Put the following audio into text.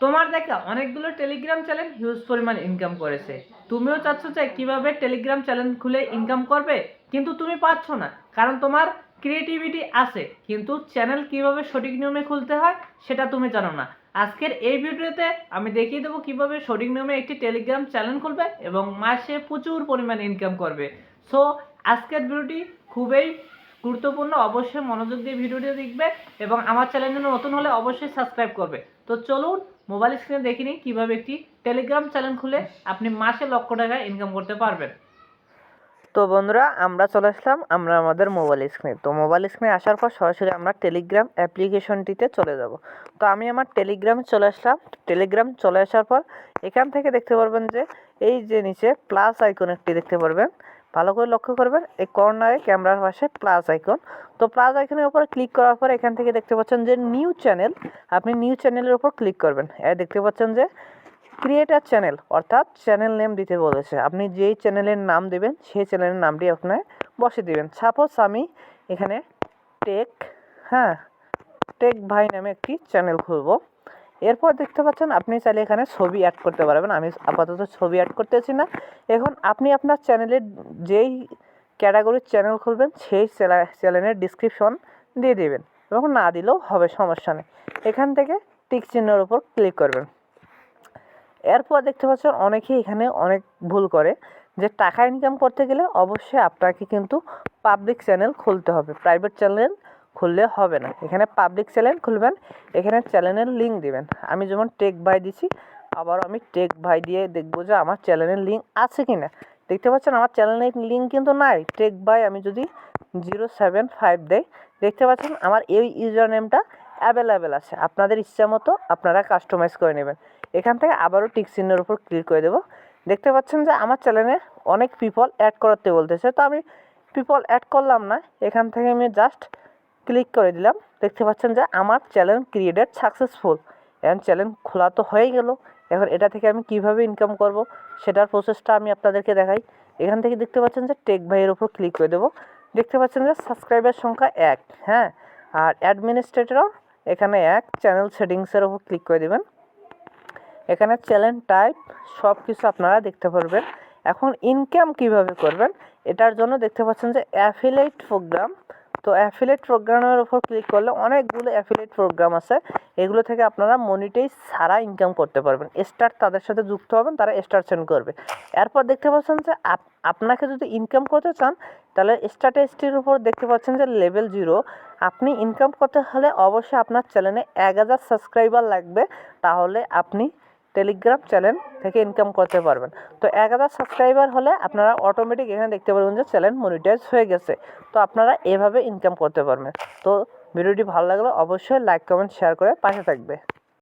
তোমার দেখা অনেকগুলো টেলিগ্রাম চ্যানেল হিউজ পরিমাণ ইনকাম করেছে। তুমিও চাচ্ছ যে কীভাবে টেলিগ্রাম চ্যানেল খুলে ইনকাম করবে, কিন্তু তুমি পাচ্ছ না। কারণ তোমার ক্রিয়েটিভিটি আছে, কিন্তু চ্যানেল কীভাবে সঠিক নিয়মে খুলতে হয়, সেটা তুমি জানো না। আজকের এই ভিডিওতে আমি দেখিয়ে দেবো কীভাবে সঠিক নিয়মে একটি টেলিগ্রাম চ্যানেল খুলবে এবং মাসে প্রচুর পরিমাণ ইনকাম করবে। সো আজকের ভিডিওটি খুবই গুরুত্বপূর্ণ, অবশ্যই মনোযোগ দিয়ে ভিডিওটি দেখবে এবং আমার চ্যানেলে নতুন হলে অবশ্যই সাবস্ক্রাইব করবে। তো চলুন মোবাইল স্ক্রিনে দেখে নিন কীভাবে একটি টেলিগ্রাম চ্যানেল খুলে আপনি মাসে লক্ষ টাকা ইনকাম করতে পারবেন। তো বন্ধুরা, আমরা চলে আসলাম আমরা আমাদের মোবাইল স্ক্রিনে। তো মোবাইল স্ক্রিনে আসার পর সরাসরি আমরা টেলিগ্রাম অ্যাপ্লিকেশনটিতে চলে যাব। তো আমি আমার টেলিগ্রামে চলে আসলাম। টেলিগ্রাম চলে আসার পর এখান থেকে দেখতে পারবেন যে এই যে নিচে প্লাস আইকন একটি দেখতে পারবেন। ভালো করে লক্ষ্য করবেন, এই কর্নারে ক্যামেরার পাশে প্লাস আইকন তো প্লাস আইকনের উপরে ক্লিক করার পর এখান থেকে দেখতে পাচ্ছেন যে নিউ চ্যানেল আপনি নিউ চ্যানেলের উপর ক্লিক করবেন। এ দেখতে পাচ্ছেন যে ক্রিয়েটার চ্যানেল অর্থাৎ চ্যানেল নেম দিতে বলেছে। আপনি যেই চ্যানেলের নাম দেবেন, সেই চ্যানেলের নামটি আপনার বসে দিবেন। সাপোজ আমি এখানে টেক হ্যাঁ টেক ভাই নামে একটি চ্যানেল খুলব। এরপর দেখতে পাচ্ছেন, আপনি চাইলে এখানে ছবি অ্যাড করতে পারবেন। আমি আপাতত ছবি অ্যাড করতেছি না। এখন আপনি আপনার চ্যানেলের যেই ক্যাটাগরির চ্যানেল খুলবেন, সেই চ্যানেলের ডিসক্রিপশন দিয়ে দেবেন। এবং না দিলেও হবে, সমস্যা নেই। এখান থেকে টিক চিহ্নের উপর ক্লিক করবেন। এরপর দেখতে পাচ্ছেন, অনেকেই এখানে অনেক ভুল করে যে টাকা ইনকাম করতে গেলে অবশ্যই আপনাকে কিন্তু পাবলিক চ্যানেল খুলতে হবে। প্রাইভেট চ্যানেল খুললে হবে না। এখানে পাবলিক চ্যানেল খুলবেন, এখানে চ্যানেলের লিঙ্ক দিবেন। আমি যেমন টেক ভাই দিছি, আবার আমি টেক ভাই দিয়ে দেখব যে আমার চ্যানেলের লিঙ্ক আছে কি না দেখতে পাচ্ছেন আমার চ্যানেলের লিঙ্ক কিন্তু নাই। টেক ভাই আমি যদি জিরো সেভেন ফাইভ দেই, দেখতে পাচ্ছেন আমার এই ইউজার নেমটা অ্যাভেলেবেল আছে। আপনাদের ইচ্ছা মতো আপনারা কাস্টমাইজ করে নেবেন। এখান থেকে আবারও টিক চিহ্নের উপর ক্লিক করে দেবো। দেখতে পাচ্ছেন যে আমার চ্যানেলে অনেক পিপল অ্যাড করাতে বলতেছে। তো আমি পিপল অ্যাড করলাম না। এখান থেকে আমি জাস্ট ক্লিক করে দিলাম। দেখতে পাচ্ছেন যে আমার চ্যানেল ক্রিয়েটেড সাকসেসফুল এখন চ্যানেল খোলা তো হয়ে গেল। এখন এটা থেকে আমি কীভাবে ইনকাম করব, সেটার প্রসেসটা আমি আপনাদেরকে দেখাই। এখান থেকে দেখতে পাচ্ছেন যে টেক ভাইয়ের উপর ক্লিক করে দেবো। দেখতে পাচ্ছেন যে সাবস্ক্রাইবার সংখ্যা এক হ্যাঁ? আর অ্যাডমিনিস্ট্রেটরও এখানে এক চ্যানেল সেটিংসের উপর ক্লিক করে দেবেন। এখানে চ্যানেল টাইপ সব কিছু আপনারা দেখতে পারবেন। এখন ইনকাম কীভাবে করবেন, এটার জন্য দেখতে পাচ্ছেন যে অ্যাফিলেট প্রোগ্রাম তো অ্যাফিলেট প্রোগ্রামের উপর ক্লিক করলে অনেকগুলো অ্যাফিলেট প্রোগ্রাম আছে। এগুলো থেকে আপনারা মনিটাইজ ছাড়া ইনকাম করতে পারবেন। স্টার তাদের সাথে যুক্ত হবেন, তারা স্টার সেন্ড করবে। এরপর দেখতে পাচ্ছেন যে আপ- আপনাকে যদি ইনকাম করতে চান, তাহলে স্ট্যাটিস্টির উপর দেখতে পাচ্ছেন যে লেভেল জিরো আপনি ইনকাম করতে হলে অবশ্যই আপনার চ্যানেলে এক হাজার সাবস্ক্রাইবার লাগবে। তাহলে আপনি টেলিগ্রাম চ্যানেল থেকে ইনকাম করতে পারবেন। তো এক হাজার সাবস্ক্রাইবার হলে আপনারা অটোমেটিক এখানে দেখতে পারবেন যে চ্যানেল মনিটাইজ হয়ে গেছে। তো আপনারা এভাবে ইনকাম করতে পারবেন। তো ভিডিওটি ভালো লাগলে অবশ্যই লাইক কমেন্ট শেয়ার করে পাশে থাকবে।